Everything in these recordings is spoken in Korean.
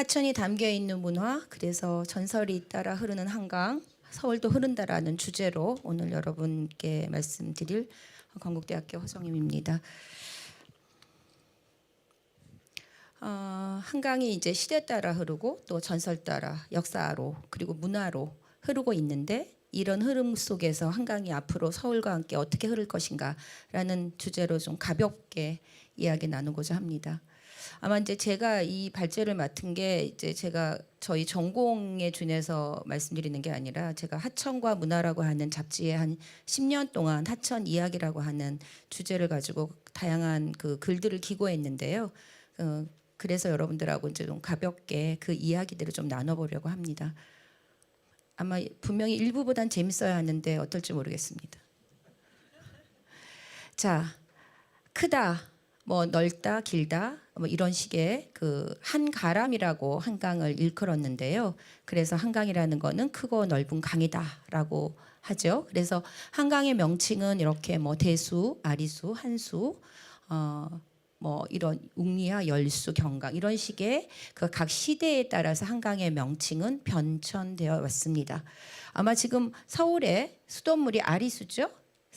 하천이 담겨 있는 문화, 그래서 전설이 따라 흐르는 한강, 서울도 흐른다라는 주제로 오늘 여러분께 말씀드릴 건국대학교 허정임입니다. 어, 한강이 이제 시대 따라 흐르고 또 전설 따라 역사로 그리고 문화로 흐르고 있는데 이런 흐름 속에서 한강이 앞으로 서울과 함께 어떻게 흐를 것인가라는 주제로 좀 가볍게 이야기 나누고자 합니다. 아마 이제 제가 이 발제를 맡은 게 이제 제가 저희 전공에 준해서 말씀드리는 게 아니라 제가 하천과 문화라고 하는 잡지에 한 10년 동안 하천 이야기라고 하는 주제를 가지고 다양한 그 글들을 기고했는데요. 어, 그래서 여러분들하고 이제 좀 가볍게 그 이야기들을 좀 나눠보려고 합니다. 아마 분명히 일부보단 재밌어야 하는데 어떨지 모르겠습니다. 자, 크다, 뭐 넓다, 길다, 뭐 이런 식의 그 한가람이라고 한강을 일컬었는데요. 그래서 한강이라는 거는 크고 넓은 강이다라고 하죠. 그래서 한강의 명칭은 이렇게 뭐 대수, 아리수, 한수, 어, 뭐 이런 웅리와 열수, 경강 이런 식의 그 각 시대에 따라서 한강의 명칭은 변천되어 왔습니다. 아마 지금 서울의 수돗물이 아리수죠.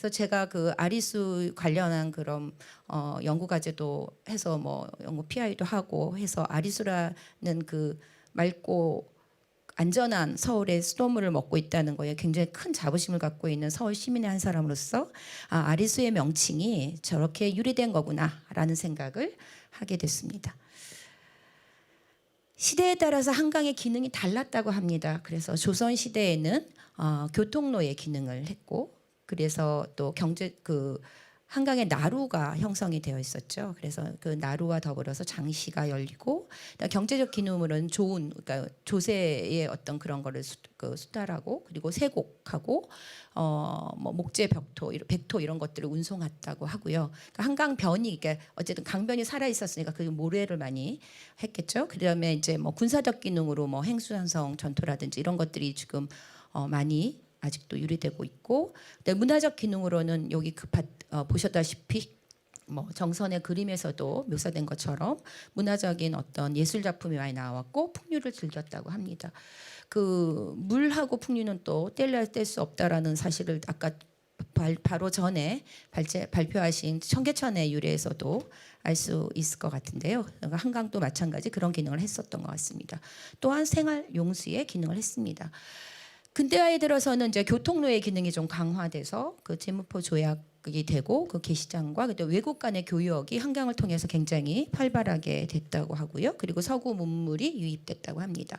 그래서 제가 그 아리수 관련한 그런 어 연구 과제도 해서 뭐 연구 PI도 하고 해서 아리수라는 그 맑고 안전한 서울의 수돗물을 먹고 있다는 거에 굉장히 큰 자부심을 갖고 있는 서울 시민의 한 사람으로서 아, 아리수의 명칭이 저렇게 유래된 거구나라는 생각을 하게 됐습니다. 시대에 따라서 한강의 기능이 달랐다고 합니다. 그래서 조선 시대에는 어, 교통로의 기능을 했고, 그래서 또 경제 그 한강에 나루가 형성이 되어 있었죠. 그래서 그 나루와 더불어서 장시가 열리고 경제적 기능으로는 좋은 그러니까 조세의 어떤 그런 거를 수, 그 수탈하고 그리고 세곡하고 어뭐 목재 벽토 백토 이런 것들을 운송했다고 하고요. 그러니까 한강 변이 그러니까 어쨌든 강변이 살아 있었으니까 그 모래를 많이 했겠죠. 그다음에 이제 뭐 군사적 기능으로 뭐 행수산성 전투라든지 이런 것들이 지금 어 많이 아직도 유리되고 있고 문화적 기능으로는 여기 그 밭, 어, 보셨다시피 뭐 정선의 그림에서도 묘사된 것처럼 문화적인 어떤 예술 작품이 많이 나왔고 풍류를 즐겼다고 합니다. 그 물하고 풍류는 또 뗄래야 뗄 수 없다라는 사실을 아까 발, 바로 전에 발제, 발표하신 청계천의 유래에서도 알 수 있을 것 같은데요. 그러니까 한강도 마찬가지 그런 기능을 했었던 것 같습니다. 또한 생활 용수의 기능을 했습니다. 근대화에 들어서는 이제 교통로의 기능이 좀 강화돼서 그 제무포 조약이 되고 그 게시장과 그때 외국 간의 교역이 한강을 통해서 굉장히 활발하게 됐다고 하고요. 그리고 서구 문물이 유입됐다고 합니다.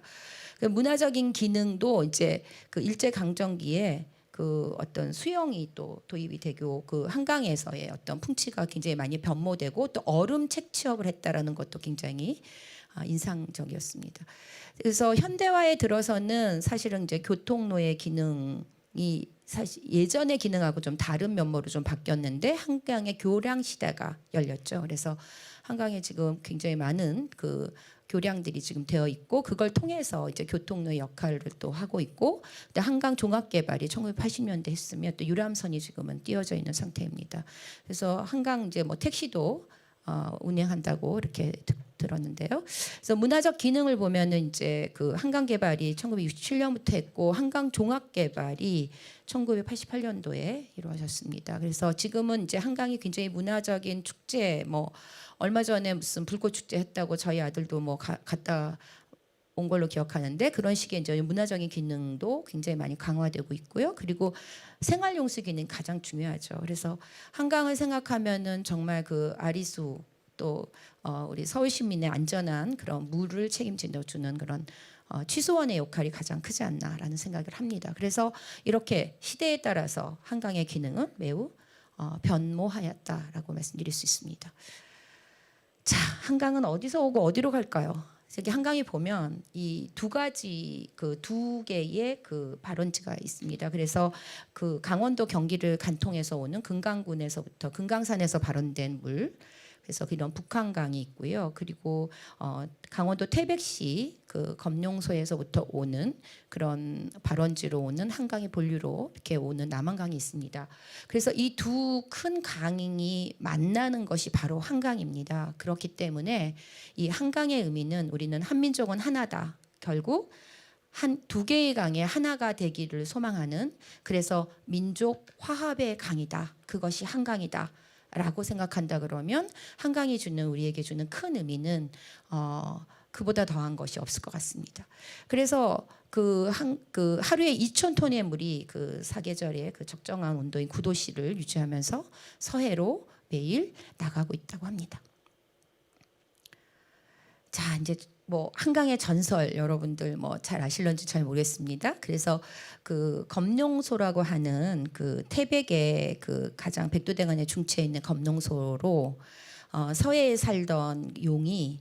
그 문화적인 기능도 이제 그 일제 강점기에 그 어떤 수영이 또 도입이 되고 그 한강에서의 어떤 풍치가 굉장히 많이 변모되고 또 얼음 책 취업을 했다라는 것도 굉장히 아, 인상적이었습니다. 그래서 현대화에 들어서는 사실은 이제 교통로의 기능이 사실 예전의 기능하고 좀 다른 면모로 좀 바뀌었는데 한강의 교량 시대가 열렸죠. 그래서 한강에 지금 굉장히 많은 그 교량들이 지금 되어 있고 그걸 통해서 이제 교통로의 역할을 또 하고 있고 근데 한강 종합 개발이 1980년대 했으면 또 유람선이 지금은 띄어져 있는 상태입니다. 그래서 한강 이제 뭐 택시도 어, 운행한다고 이렇게 듣- 들었는데요. 그래서 문화적 기능을 보면은 이제 그 한강 개발이 1967년부터 했고 한강 종합 개발이 1988년도에 이루어졌습니다. 그래서 지금은 이제 한강이 굉장히 문화적인 축제 뭐 얼마 전에 무슨 불꽃 축제 했다고 저희 아들도 뭐 가- 갔다 온 걸로 기억하는데 그런 식의 이제 문화적인 기능도 굉장히 많이 강화되고 있고요. 그리고 생활 용수 기능 가장 중요하죠. 그래서 한강을 생각하면은 정말 그 아리수 또 어, 우리 서울 시민의 안전한 그런 물을 책임져 주는 그런 어, 취소원의 역할이 가장 크지 않나라는 생각을 합니다. 그래서 이렇게 시대에 따라서 한강의 기능은 매우 어, 변모하였다라고 말씀드릴 수 있습니다. 자, 한강은 어디서 오고 어디로 갈까요? 여기 한강에 보면 이 두 가지 그 두 개의 그 발원지가 있습니다. 그래서 그 강원도 경기를 간통해서 오는 금강군에서부터 금강산에서 발원된 물 그래서 이런 북한강이 있고요. 그리고 어, 강원도 태백시 그 검룡소에서부터 오는 그런 발원지로 오는 한강의 본류로 이렇게 오는 남한강이 있습니다. 그래서 이 두 큰 강이 만나는 것이 바로 한강입니다. 그렇기 때문에 이 한강의 의미는 우리는 한민족은 하나다. 결국 한두 개의 강에 하나가 되기를 소망하는 그래서 민족 화합의 강이다. 그것이 한강이다. 라고 생각한다 그러면 한강이 주는 우리에게 주는 큰 의미는 어, 그보다 더한 것이 없을 것 같습니다. 그래서 그, 한, 그 하루에 2천 톤의 물이 그 사계절의 그 적정한 온도인 9도씨를 유지하면서 서해로 매일 나가고 있다고 합니다. 자 이제 뭐 한강의 전설 여러분들 뭐 잘 아실런지 잘 모르겠습니다. 그래서 그 검룡소라고 하는 그 태백의 그 가장 백두대간의 중추에 있는 검룡소로 어, 서해에 살던 용이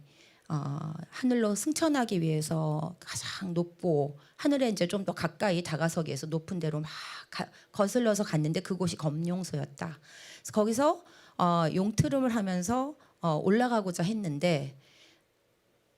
어, 하늘로 승천하기 위해서 가장 높고 하늘에 이제 좀 더 가까이 다가서기 위해서 높은 데로 막 가- 거슬러서 갔는데 그곳이 검룡소였다. 그래서 거기서 어, 용트름을 하면서 어, 올라가고자 했는데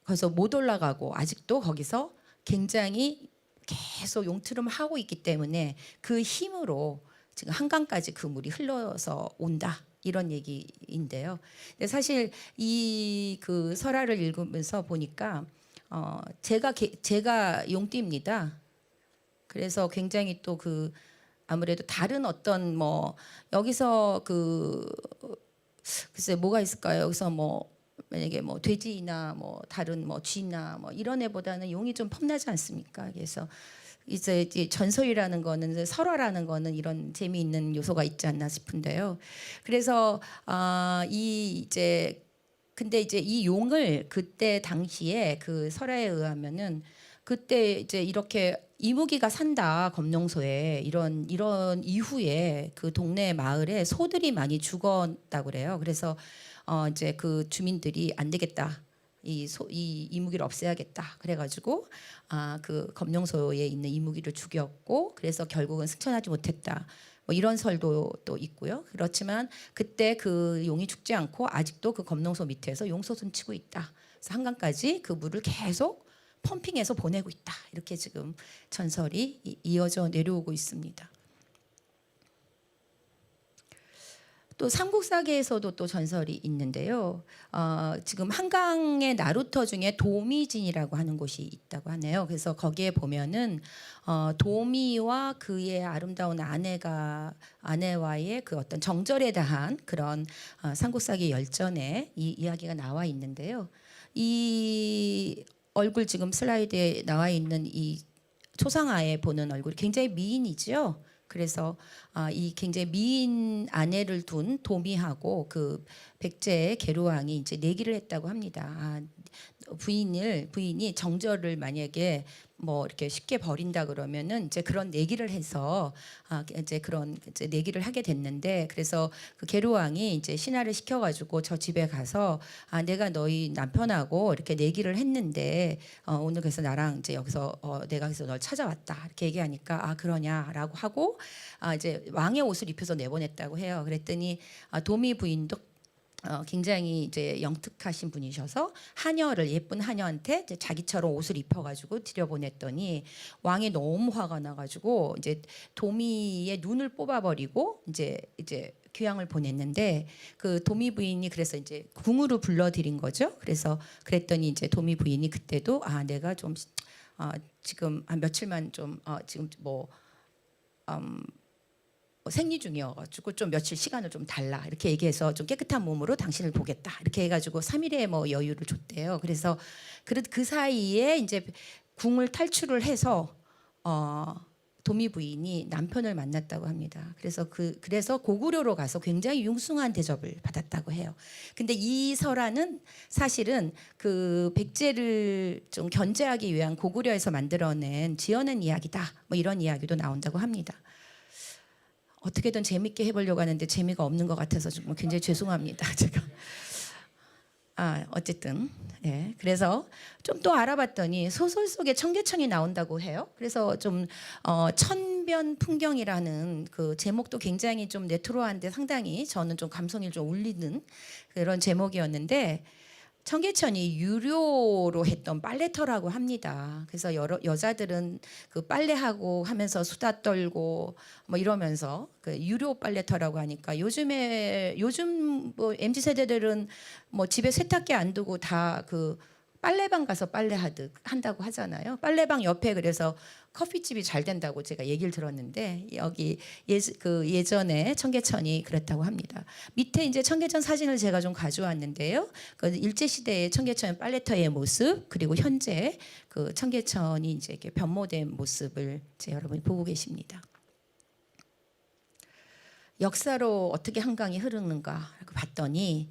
그래서 못 올라가고 아직도 거기서 굉장히 계속 용트름을 하고 있기 때문에 그 힘으로 지금 한강까지 그 물이 흘러서 온다 이런 얘기인데요. 근데 사실 이 그 설화를 읽으면서 보니까 어 제가 개- 제가 용띠입니다. 그래서 굉장히 또 그 아무래도 다른 어떤 뭐 여기서 그 글쎄 뭐가 있을까요? 여기서 뭐 만약에 뭐 돼지나 뭐 다른 뭐 쥐나 뭐 이런 애보다는 용이 좀 폼나지 않습니까? 그래서 이제 전설이라는 거는 설화라는 거는 이런 재미있는 요소가 있지 않나 싶은데요. 그래서 아 이 이제 근데 이제 이 용을 그때 당시에 그 설화에 의하면은 그때 이제 이렇게 이무기가 산다 검룡소에 이런 이런 이후에 그 동네 마을에 소들이 많이 죽었다 그래요. 그래서 어 이제 그 주민들이 안 되겠다. 이, 소, 이 이무기를 없애야겠다. 그래가지고 아 그 검룡소에 있는 이무기를 죽였고 그래서 결국은 승천하지 못했다. 뭐 이런 설도 또 있고요. 그렇지만 그때 그 용이 죽지 않고 아직도 그 검룡소 밑에서 용소순 치고 있다. 그래서 한강까지 그 물을 계속 펌핑해서 보내고 있다. 이렇게 지금 전설이 이- 이어져 내려오고 있습니다. 또 삼국사계에서도 또 전설이 있는데요. 어, 지금 한강의 나루터 중에 도미진이라고 하는 곳이 있다고 하네요. 그래서 거기에 보면은 어, 도미와 그의 아름다운 아내가 아내와의 그 어떤 정절에 대한 그런 어, 삼국사계 열전에 이 이야기가 나와 있는데요. 이 얼굴 지금 슬라이드에 나와 있는 이 초상화에 보는 얼굴이 굉장히 미인이죠. 그래서 아, 이 굉장히 미인 아내를 둔 도미하고 그 백제의 계루왕이 이제 내기를 했다고 합니다. 아, 부인을 부인이 정절을 만약에 뭐 이렇게 쉽게 버린다 그러면은 이제 그런 내기를 해서 아 이제 그런 이제 내기를 하게 됐는데 그래서 그 계루왕이 이제 신하를 시켜가지고 저 집에 가서 아 내가 너희 남편하고 이렇게 내기를 했는데 어, 오늘 그래서 나랑 이제 여기서 어, 내가 그래서 널 찾아왔다 이렇게 얘기하니까 아 그러냐라고 하고 아 이제 왕의 옷을 입혀서 내보냈다고 해요. 그랬더니 아, 도미 부인도 어, 굉장히 이제 영특하신 분이셔서 하녀를 예쁜 하녀한테 이제 자기처럼 옷을 입혀가지고 들여보냈더니 왕이 너무 화가 나가지고 이제 도미의 눈을 뽑아버리고 이제 이제 귀향을 보냈는데 그 도미 부인이 그래서 이제 궁으로 불러들인 거죠. 그래서 그랬더니 이제 도미 부인이 그때도 아 내가 좀 어, 지금 한 며칠만 좀 어, 지금 뭐 음, 뭐 생리 중이어가지고 좀 며칠 시간을 좀 달라 이렇게 얘기해서 좀 깨끗한 몸으로 당신을 보겠다 이렇게 해가지고 3일의 뭐 여유를 줬대요. 그래서 그, 그 사이에 이제 궁을 탈출을 해서 어, 도미 부인이 남편을 만났다고 합니다. 그래서 그 그래서 고구려로 가서 굉장히 융숭한 대접을 받았다고 해요. 근데 이 설화는 사실은 그 백제를 좀 견제하기 위한 고구려에서 만들어낸 지어낸 이야기다. 뭐 이런 이야기도 나온다고 합니다. 어떻게든 재밌게 해보려고 하는데 재미가 없는 것 같아서 정말 굉장히 죄송합니다. 제가 아 어쨌든 예 그래서 좀 또 알아봤더니 소설 속에 청계천이 나온다고 해요. 그래서 좀 어, 천변 풍경이라는 그 제목도 굉장히 좀 레트로한데 상당히 저는 좀 감성이 좀 울리는 그런 제목이었는데 청계천이 유료로 했던 빨래터라고 합니다. 그래서 여러 여자들은 그 빨래하고 하면서 수다 떨고 뭐 이러면서 그 유료 빨래터라고 하니까 요즘에 요즘 뭐 mz 세대들은 뭐 집에 세탁기 안 두고 다 그 빨래방 가서 빨래하듯 한다고 하잖아요. 빨래방 옆에 그래서 커피집이 잘 된다고 제가 얘기를 들었는데 여기 예, 그 예전에 청계천이 그랬다고 합니다. 밑에 이제 청계천 사진을 제가 좀 가져왔는데요. 그 일제 시대의 청계천 빨래터의 모습 그리고 현재 그 청계천이 이제 이렇게 변모된 모습을 이제 여러분이 보고 계십니다. 역사로 어떻게 한강이 흐르는가라고 봤더니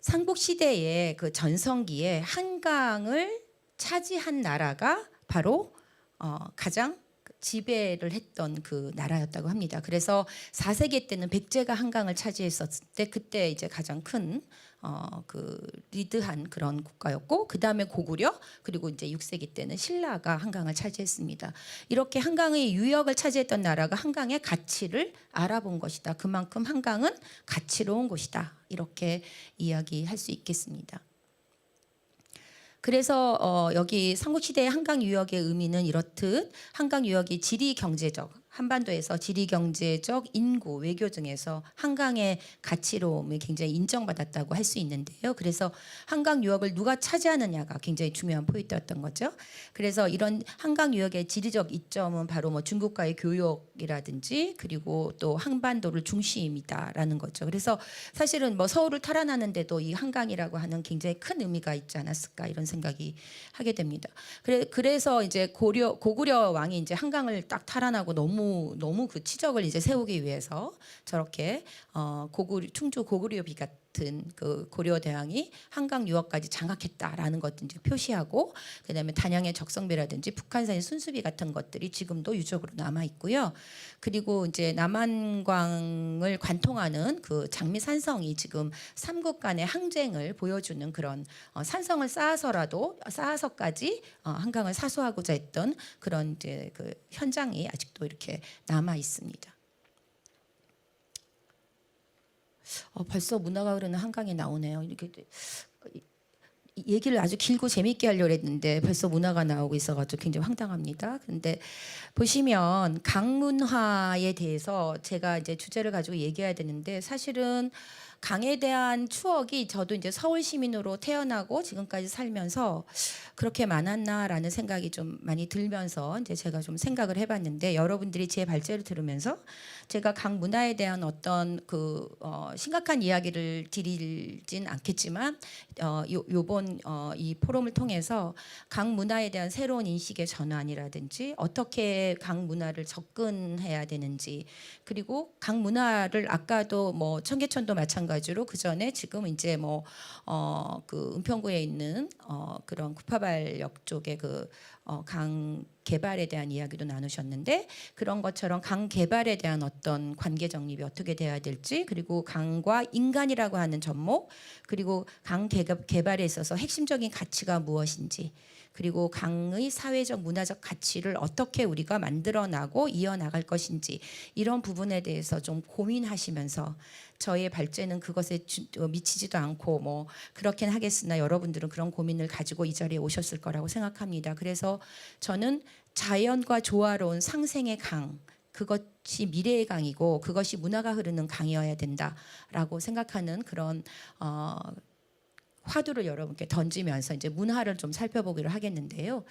삼국 시대의 그 전성기에 한강을 차지한 나라가 바로 어, 가장 지배를 했던 그 나라였다고 합니다. 그래서 4세기 때는 백제가 한강을 차지했었을 때 그때 이제 가장 큰 어, 그 리드한 그런 국가였고 그 다음에 고구려 그리고 이제 6세기 때는 신라가 한강을 차지했습니다. 이렇게 한강의 유역을 차지했던 나라가 한강의 가치를 알아본 것이다. 그만큼 한강은 가치로운 곳이다. 이렇게 이야기할 수 있겠습니다. 그래서 어, 여기 삼국시대의 한강 유역의 의미는 이렇듯 한강 유역이 지리 경제적 한반도에서 지리 경제적 인구 외교 등에서 한강의 가치로움이 굉장히 인정받았다고 할 수 있는데요. 그래서 한강 유역을 누가 차지하느냐가 굉장히 중요한 포인트였던 거죠. 그래서 이런 한강 유역의 지리적 이점은 바로 뭐 중국과의 교역이라든지 그리고 또 한반도를 중심이다라는 거죠. 그래서 사실은 뭐 서울을 탈환하는데도 이 한강이라고 하는 굉장히 큰 의미가 있지 않았을까 이런 생각이 하게 됩니다. 그래 그래서 이제 고려 고구려 왕이 이제 한강을 딱 탈환하고 너무 너무 그 치적을 이제 세우기 위해서 저렇게 어 고구려 충주 고구려 비 같은 그 고려 대왕이 한강 유역까지 장악했다라는 이제 표시하고 그다음에 단양의 적성비라든지 북한산의 순수비 같은 것들이 지금도 유적으로 남아 있고요. 그리고 이제 남한광을 관통하는 그 장미 산성이 지금 삼국 간의 항쟁을 보여주는 그런 어, 산성을 쌓아서라도 쌓아서까지 어, 한강을 사수하고자 했던 그런 이제 그 현장이 아직도 이렇게 남아 있습니다. 어, 벌써 문화가 흐르는 한강이 나오네요. 이렇게 얘기를 아주 길고 재밌게 하려고 했는데 벌써 문화가 나오고 있어가지고 굉장히 황당합니다. 근데 보시면 강문화에 대해서 제가 이제 주제를 가지고 얘기해야 되는데 사실은 강에 대한 추억이 저도 이제 서울 시민으로 태어나고 지금까지 살면서 그렇게 많았나라는 생각이 좀 많이 들면서 이제 제가 좀 생각을 해봤는데 여러분들이 제 발제를 들으면서 제가 강 문화에 대한 어떤 그 어, 심각한 이야기를 드리진 않겠지만 어, 요, 요번 어, 이 포럼을 통해서 강 문화에 대한 새로운 인식의 전환이라든지 어떻게 강 문화를 접근해야 되는지 그리고 강 문화를 아까도 뭐 청계천도 마찬가지로 그 전에 지금 이제 뭐어그 은평구에 있는 어 그런 구파발역 쪽에 그 어 강 개발에 대한 이야기도 나누셨는데 그런 것처럼 강 개발에 대한 어떤 관계 정립이 어떻게 돼야 될지 그리고 강과 인간이라고 하는 접목 그리고 강 개발- 개발에 있어서 핵심적인 가치가 무엇인지 그리고 강의 사회적 문화적 가치를 어떻게 우리가 만들어 나고 이어 나갈 것인지 이런 부분에 대해서 좀 고민하시면서 저의 발제는 그것에 주- 어, 미치지도 않고 뭐 그렇긴 하겠으나 여러분들은 그런 고민을 가지고 이 자리에 오셨을 거라고 생각합니다. 그래서 저는 자연과 조화로운 상생의 강 그것이 미래의 강이고 그것이 문화가 흐르는 강이어야 된다라고 생각하는 그런 어, 화두를 여러분께 던지면서 이제 문화를 좀 살펴보기로 하겠는데요.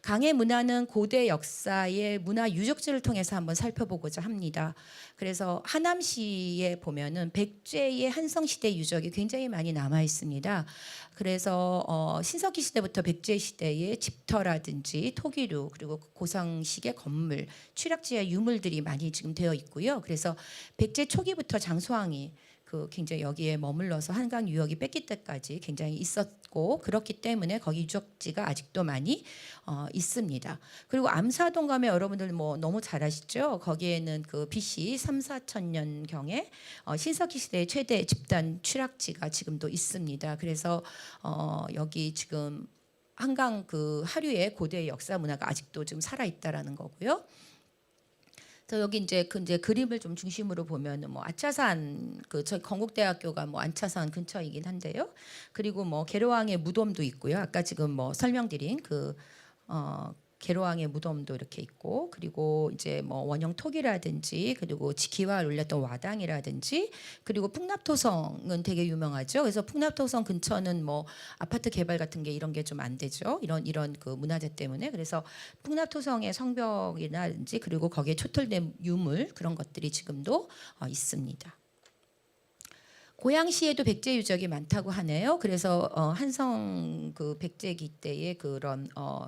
강의 문화는 고대 역사의 문화 유적지를 통해서 한번 살펴보고자 합니다. 그래서 하남시에 보면은 백제의 한성 시대 유적이 굉장히 많이 남아 있습니다. 그래서 어, 신석기 시대부터 백제 시대의 집터라든지 토기류 그리고 고상식의 건물, 취락지의 유물들이 많이 지금 되어 있고요. 그래서 백제 초기부터 장수왕이 그 굉장히 여기에 머물러서 한강 유역이 뺏길 때까지 굉장히 있었고 그렇기 때문에 거기 유적지가 아직도 많이 어, 있습니다. 그리고 암사동 가면 여러분들 뭐 너무 잘 아시죠? 거기에는 그 BC 3, 4천 년 경에 어, 신석기 시대의 최대 집단 취락지가 지금도 있습니다. 그래서 어, 여기 지금 한강 그 하류의 고대 역사 문화가 아직도 지금 살아 있다라는 거고요. 그래서 여기 이제 그 이제 그림을 좀 중심으로 보면은 뭐 아차산 그 저희 건국대학교가 뭐 안차산 근처이긴 한데요. 그리고 뭐 계로왕의 무덤도 있고요. 아까 지금 뭐 설명드린 그 어, 계로왕의 무덤도 이렇게 있고 그리고 이제 뭐 원형 톡이라든지 그리고 기와를 올렸던 와당이라든지 그리고 풍납토성은 되게 유명하죠. 그래서 풍납토성 근처는 뭐 아파트 개발 같은 게 이런 게 좀 안 되죠. 이런 이런 그 문화재 때문에 그래서 풍납토성의 성벽이라든지 그리고 거기에 초틀된 유물 그런 것들이 지금도 어, 있습니다. 고양시에도 백제 유적이 많다고 하네요. 그래서 어, 한성 그 백제기 때의 그런 어,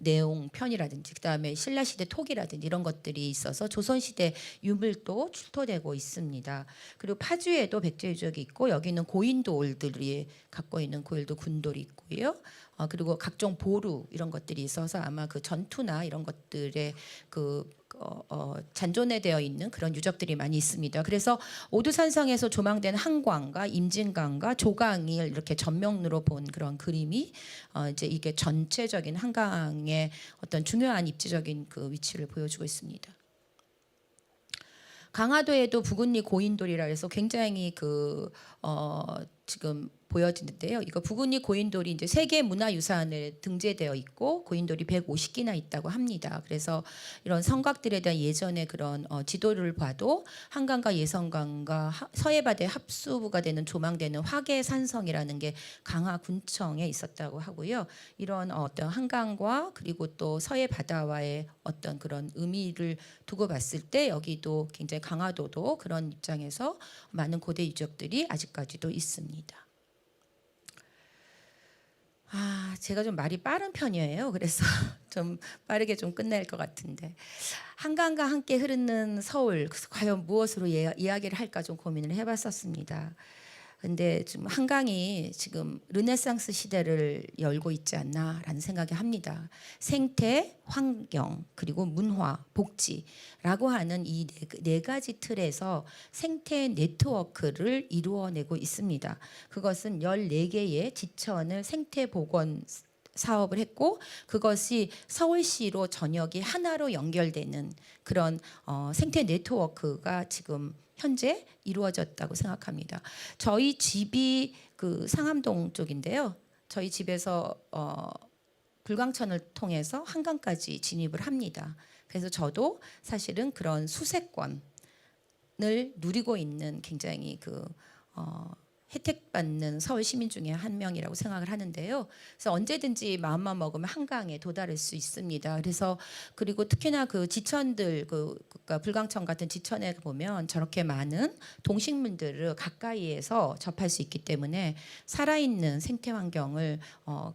내용 편이라든지 그다음에 신라 시대 톡이라든지 이런 것들이 있어서 조선 시대 유물도 출토되고 있습니다. 그리고 파주에도 백제 유적이 있고 여기는 고인돌들이 갖고 있는 고인돌 군돌이 있고요. 어, 그리고 각종 보루 이런 것들이 있어서 아마 그 전투나 이런 것들의 그 어, 어, 잔존해되어 있는 그런 유적들이 많이 있습니다. 그래서 오두산성에서 조망된 한광과 임진강과 조강을 이렇게 전면으로 본 그런 그림이 어, 이제 이게 전체적인 한강의 어떤 중요한 입지적인 그 위치를 보여주고 있습니다. 강화도에도 부근리 고인돌이라 해서 굉장히 그 어, 지금 보여지는데요. 이거 부근리 고인돌이 이제 세계 문화유산에 등재되어 있고 고인돌이 150기나 있다고 합니다. 그래서 이런 성곽들에 대한 예전의 그런 어, 지도를 봐도 한강과 예성강과 하- 서해바다의 합수부가 되는 조망되는 화계산성이라는 게 강화군청에 있었다고 하고요. 이런 어떤 한강과 그리고 또 서해 바다와의 어떤 그런 의미를 두고 봤을 때 여기도 굉장히 강화도도 그런 입장에서 많은 고대 유적들이 아직까지도 있습니다. 아, 제가 좀 말이 빠른 편이에요. 그래서 좀 빠르게 좀 끝낼 것 같은데 한강과 함께 흐르는 서울 과연 무엇으로 예- 이야기를 할까 좀 고민을 해봤었습니다. 근데 지금 한강이 지금 르네상스 시대를 열고 있지 않나라는 생각이 합니다. 생태, 환경, 그리고 문화, 복지라고 하는 이 네 가지 틀에서 생태 네트워크를 이루어내고 있습니다. 그것은 14개의 지천을 생태 복원 사업을 했고 그것이 서울시로 전역이 하나로 연결되는 그런 어, 생태 네트워크가 지금 현재 이루어졌다고 생각합니다. 저희 집이 그 상암동 쪽인데요. 저희 집에서 어, 불광천을 통해서 한강까지 진입을 합니다. 그래서 저도 사실은 그런 수세권을 누리고 있는 굉장히 그 어, 혜택받는 서울 시민 중에 한 명이라고 생각을 하는데요. 그래서 언제든지 마음만 먹으면 한강에 도달할 수 있습니다. 그래서 그리고 특히나 그 지천들 그 그러니까 불광천 같은 지천에 보면 저렇게 많은 동식물들을 가까이에서 접할 수 있기 때문에 살아있는 생태 환경을 어,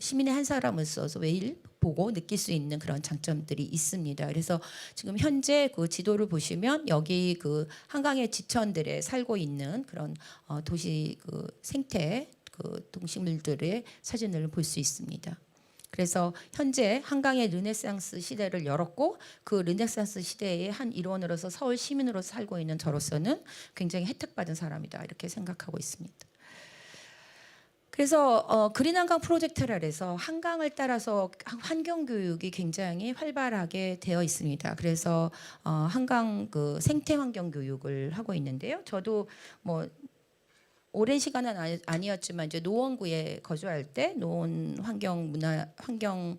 시민의 한 사람으로서 매일 보고 느낄 수 있는 그런 장점들이 있습니다. 그래서 지금 현재 그 지도를 보시면 여기 그 한강의 지천들에 살고 있는 그런 어, 도시 그 생태 그 동식물들의 사진을 볼 수 있습니다. 그래서 현재 한강의 르네상스 시대를 열었고 그 르네상스 시대의 한 일원으로서 서울 시민으로서 살고 있는 저로서는 굉장히 혜택받은 사람이다 이렇게 생각하고 있습니다. 그래서 어, 그린 한강 프로젝트라 해서 한강을 따라서 환경 교육이 굉장히 활발하게 되어 있습니다. 그래서 어, 한강 그 생태 환경 교육을 하고 있는데요. 저도 뭐 오랜 시간은 아니- 아니었지만 이제 노원구에 거주할 때 노원 환경 문화 환경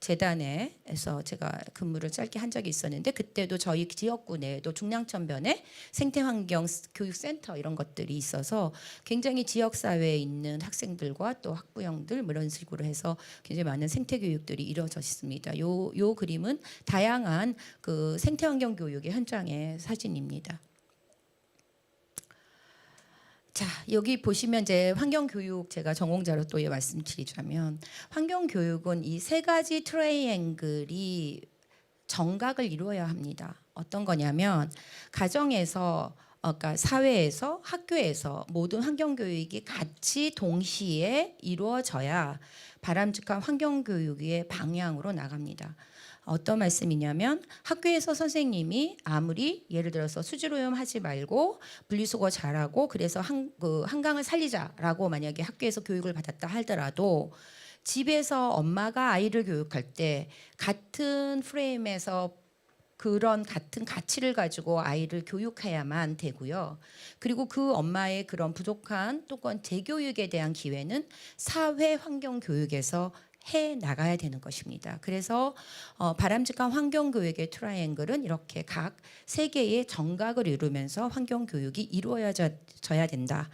재단에서 제가 근무를 짧게 한 적이 있었는데 그때도 저희 지역구 내에도 중량천변에 생태환경 교육센터 이런 것들이 있어서 굉장히 지역 사회에 있는 학생들과 또 학부형들 뭐 이런 식으로 해서 굉장히 많은 생태 교육들이 이루어져 있습니다. 요 요 그림은 다양한 그 생태환경 교육의 현장의 사진입니다. 자 여기 보시면 이제 환경 교육 제가 전공자로 또 예, 말씀드리자면 환경 교육은 이 세 가지 트라이앵글이 정각을 이루어야 합니다. 어떤 거냐면 가정에서 어, 그러니까 사회에서 학교에서 모든 환경 교육이 같이 동시에 이루어져야 바람직한 환경 교육의 방향으로 나갑니다. 어떤 말씀이냐면 학교에서 선생님이 아무리 예를 들어서 수질오염 하지 말고 분리수거 잘하고 그래서 한, 그 한강을 살리자라고 만약에 학교에서 교육을 받았다 하더라도 집에서 엄마가 아이를 교육할 때 같은 프레임에서 그런 같은 가치를 가지고 아이를 교육해야만 되고요. 그리고 그 엄마의 그런 부족한 또한 재교육에 대한 기회는 사회 환경 교육에서 해 나가야 되는 것입니다. 그래서 어, 바람직한 환경 교육의 트라이앵글은 이렇게 각 세 개의 정각을 이루면서 환경 교육이 이루어져야 된다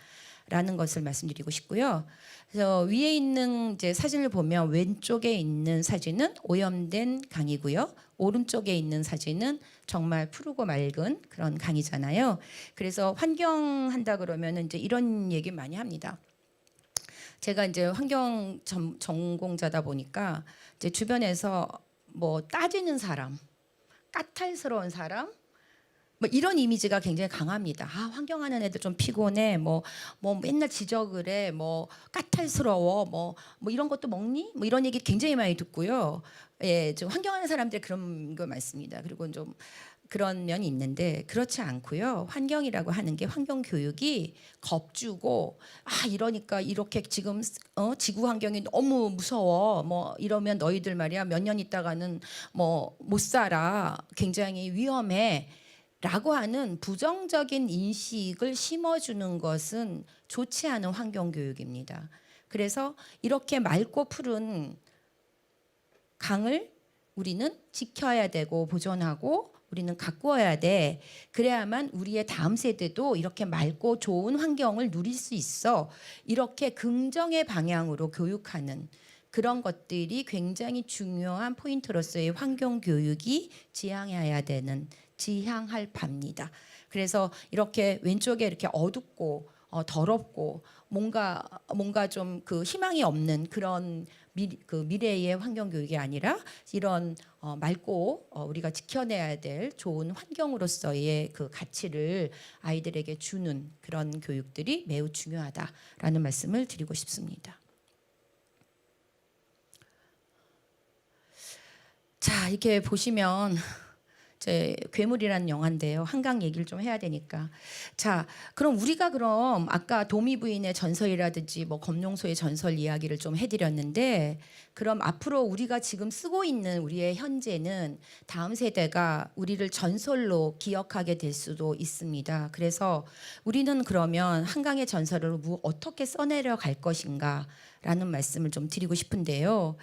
라는 것을 말씀드리고 싶고요. 그래서 위에 있는 이제 사진을 보면 왼쪽에 있는 사진은 오염된 강이고요. 오른쪽에 있는 사진은 정말 푸르고 맑은 그런 강이잖아요. 그래서 환경 한다 그러면 이제 이런 얘기 많이 합니다. 제가 이제 환경 전, 전공자다 보니까 이제 주변에서 뭐 따지는 사람, 까탈스러운 사람, 뭐 이런 이미지가 굉장히 강합니다. 아 환경하는 애들 좀 피곤해. 뭐 뭐 맨날 지적을 해. 뭐 까탈스러워. 뭐 뭐 이런 것도 먹니? 뭐 이런 얘기 굉장히 많이 듣고요. 예, 좀 환경하는 사람들 그런 거 많습니다. 그리고 좀 그런 면이 있는데 그렇지 않고요. 환경이라고 하는 게 환경 교육이 겁주고 아 이러니까 이렇게 지금 어, 지구 환경이 너무 무서워. 뭐 이러면 너희들 말이야 몇 년 있다가는 뭐 못 살아. 굉장히 위험해. 라고 하는 부정적인 인식을 심어주는 것은 좋지 않은 환경 교육입니다. 그래서 이렇게 맑고 푸른 강을 우리는 지켜야 되고 보존하고 우리는 가꾸어야 돼. 그래야만 우리의 다음 세대도 이렇게 맑고 좋은 환경을 누릴 수 있어. 이렇게 긍정의 방향으로 교육하는 그런 것들이 굉장히 중요한 포인트로서의 환경 교육이 지향해야 되는 지향할 바입니다. 그래서 이렇게 왼쪽에 이렇게 어둡고 어, 더럽고 뭔가 뭔가 좀 그 희망이 없는 그런 미, 그 미래의 환경 교육이 아니라 이런 어, 맑고 어, 우리가 지켜내야 될 좋은 환경으로서의 그 가치를 아이들에게 주는 그런 교육들이 매우 중요하다라는 말씀을 드리고 싶습니다. 자 이렇게 보시면 제 괴물이라는 영화인데요. 한강 얘기를 좀 해야 되니까. 자, 그럼 우리가 그럼 아까 도미 부인의 전설이라든지 뭐 검룡소의 전설 이야기를 좀 해드렸는데, 그럼 앞으로 우리가 지금 쓰고 있는 우리의 현재는 다음 세대가 우리를 전설로 기억하게 될 수도 있습니다. 그래서 우리는 그러면 한강의 전설을 뭐 어떻게 써내려 갈 것인가? 라는 말씀을 좀 드리고 싶은데요.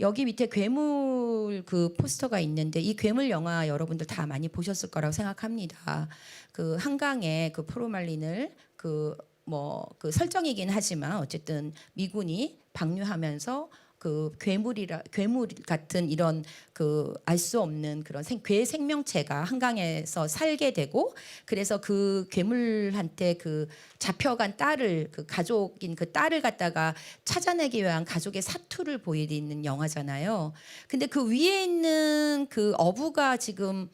여기 밑에 괴물 그 포스터가 있는데 이 괴물 영화 여러분들 다 많이 보셨을 거라고 생각합니다. 그 한강에 그 프로말린을 그뭐 그 설정이긴 하지만 어쨌든 미군이 방류하면서 그 괴물이라 괴물 같은 이런 그 알 수 없는 그런 생, 괴 생명체가 한강에서 살게 되고 그래서 그 괴물한테 그 잡혀간 딸을 그 가족인 그 딸을 갖다가 찾아내기 위한 가족의 사투를 보이는 영화잖아요. 근데 그 위에 있는 그 어부가 지금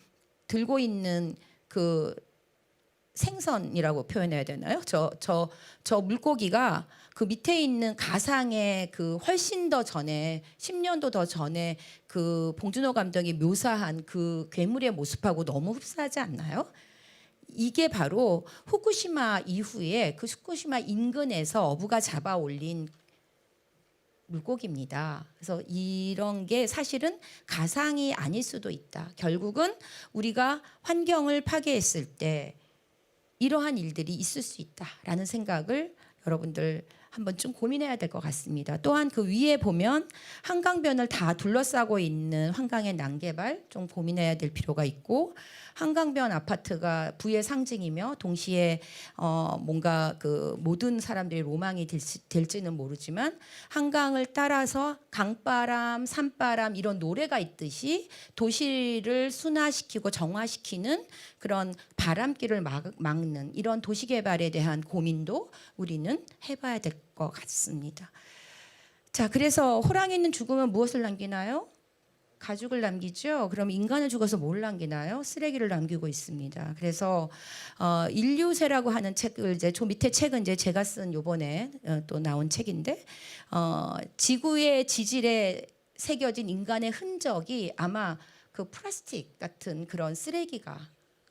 들고 있는 그 생선이라고 표현해야 되나요? 저 저 저 물고기가 그 밑에 있는 가상의 그 훨씬 더 전에 10년도 더 전에 그 봉준호 감독이 묘사한 그 괴물의 모습하고 너무 흡사하지 않나요? 이게 바로 후쿠시마 이후에 그 후쿠시마 인근에서 어부가 잡아 올린 물고기입니다. 그래서 이런 게 사실은 가상이 아닐 수도 있다. 결국은 우리가 환경을 파괴했을 때 이러한 일들이 있을 수 있다라는 생각을 여러분들 한번 좀 고민해야 될 것 같습니다. 또한 그 위에 보면 한강변을 다 둘러싸고 있는 한강의 난개발 좀 고민해야 될 필요가 있고 한강변 아파트가 부의 상징이며 동시에 어 뭔가 그 모든 사람들의 로망이 될지, 될지 는 모르지만 한강을 따라서 강바람, 산바람 이런 노래가 있듯이 도시를 순화시키고 정화시키는 그런 바람길을 막, 막는 이런 도시 개발에 대한 고민도 우리는 해봐야 될 것 같습니다. 자, 그래서 호랑이는 죽으면 무엇을 남기나요? 가죽을 남기죠. 그럼 인간을 죽어서 뭘 남기나요? 쓰레기를 남기고 있습니다. 그래서 어, 인류세라고 하는 책을 이제 저 밑에 책은 이제 제가 쓴 요번에 어, 또 나온 책인데 어, 지구의 지질에 새겨진 인간의 흔적이 아마 그 플라스틱 같은 그런 쓰레기가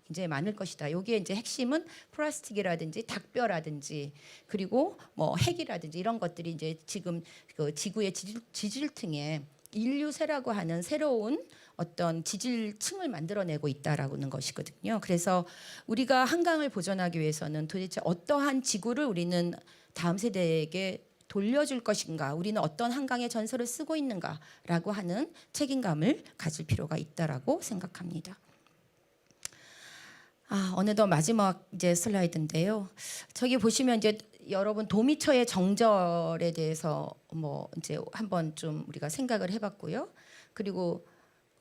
굉장히 많을 것이다. 여기에 이제 핵심은 플라스틱이라든지 닭뼈라든지 그리고 뭐 핵이라든지 이런 것들이 이제 지금 그 지구의 지질, 지질층에 인류세라고 하는 새로운 어떤 지질층을 만들어내고 있다라고는 것이거든요. 그래서 우리가 한강을 보존하기 위해서는 도대체 어떠한 지구를 우리는 다음 세대에게 돌려줄 것인가, 우리는 어떤 한강의 전설을 쓰고 있는가라고 하는 책임감을 가질 필요가 있다라고 생각합니다. 아, 어느덧 마지막 이제 슬라이드인데요. 저기 보시면 이제 여러분 도미처의 정절에 대해서 뭐 이제 한번 좀 우리가 생각을 해봤고요. 그리고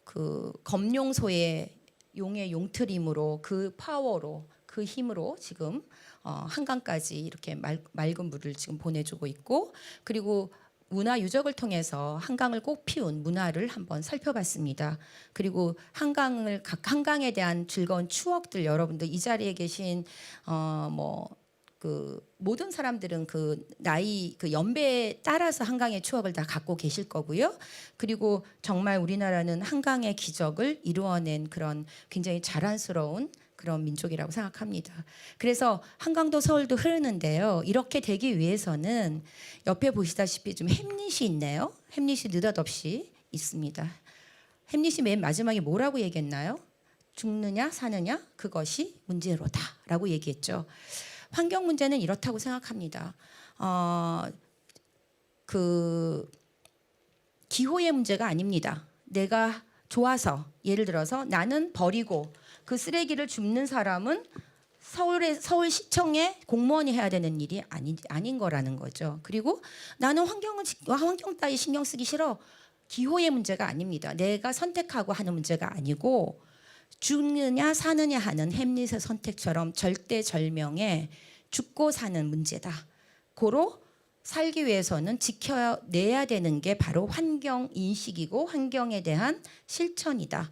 그 검룡소의 용의 용트림으로 그 파워로 그 힘으로 지금 어, 한강까지 이렇게 맑, 맑은 물을 지금 보내주고 있고 그리고 문화 유적을 통해서 한강을 꽃 피운 문화를 한번 살펴봤습니다. 그리고 한강을 각 한강에 대한 즐거운 추억들 여러분들 이 자리에 계신 어 뭐 그 모든 사람들은 그 나이 그 연배에 따라서 한강의 추억을 다 갖고 계실 거고요. 그리고 정말 우리나라는 한강의 기적을 이루어낸 그런 굉장히 자랑스러운 그런 민족이라고 생각합니다. 그래서 한강도 서울도 흐르는데요. 이렇게 되기 위해서는 옆에 보시다시피 좀 햄릿이 있네요. 햄릿이 느닷없이 있습니다. 햄릿이 맨 마지막에 뭐라고 얘기했나요? 죽느냐 사느냐 그것이 문제로다라고 얘기했죠. 환경 문제는 이렇다고 생각합니다. 어, 그 기호의 문제가 아닙니다. 내가 좋아서 예를 들어서 나는 버리고 그 쓰레기를 줍는 사람은 서울의 서울 시청에 공무원이 해야 되는 일이 아니, 아닌 거라는 거죠. 그리고 나는 환경은 지- 환경 따위 신경 쓰기 싫어. 기호의 문제가 아닙니다. 내가 선택하고 하는 문제가 아니고 죽느냐 사느냐 하는 햄릿의 선택처럼 절대절명의 죽고 사는 문제다. 고로 살기 위해서는 지켜내야 되는 게 바로 환경 인식이고 환경에 대한 실천이다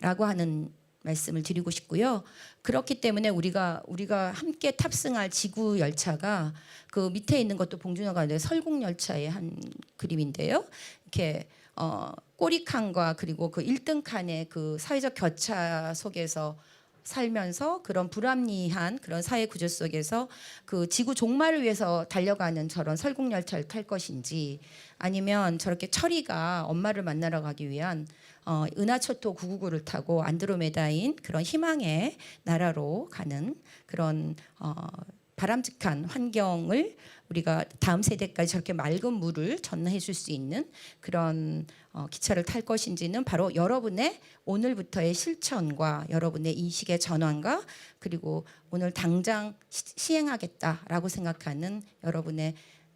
라고 하는 말씀을 드리고 싶고요. 그렇기 때문에 우리가 우리가 함께 탑승할 지구 열차가 그 밑에 있는 것도 봉준호가 내 설국 열차의 한 그림인데요. 이렇게 어 꼬리칸과 그리고 그 1등 칸의 그 사회적 격차 속에서 살면서 그런 불합리한 그런 사회 구조 속에서 그 지구 종말을 위해서 달려가는 저런 설국 열차를 탈 것인지 아니면 저렇게 철이가 엄마를 만나러 가기 위한 어, 은하철도 999를 타고 안드로메다인 그런 희망의 나라로 가는 그런 어, 바람직한 환경을 우리가 다음 세대까지 저렇게 맑은 물을 전해 줄 수 있는 그런 어, 기차를 탈 것인지는 바로 여러분의 오늘부터의 실천과 여러분의 인식의 전환과 그리고 오늘 당장 시, 시행하겠다라고 생각하는 여러분의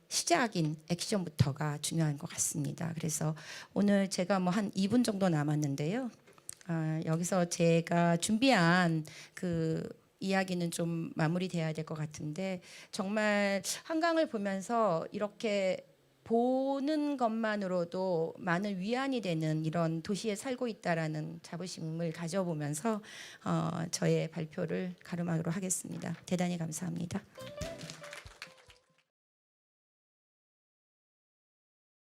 시작인 액션부터가 중요한 것 같습니다. 그래서 오늘 제가 뭐 한 2분 정도 남았는데요. 아, 여기서 제가 준비한 그 이야기는 좀 마무리돼야 될 것 같은데 정말 한강을 보면서 이렇게 보는 것만으로도 많은 위안이 되는 이런 도시에 살고 있다라는 자부심을 가져보면서 어, 저의 발표를 가름하기로 하겠습니다. 대단히 감사합니다.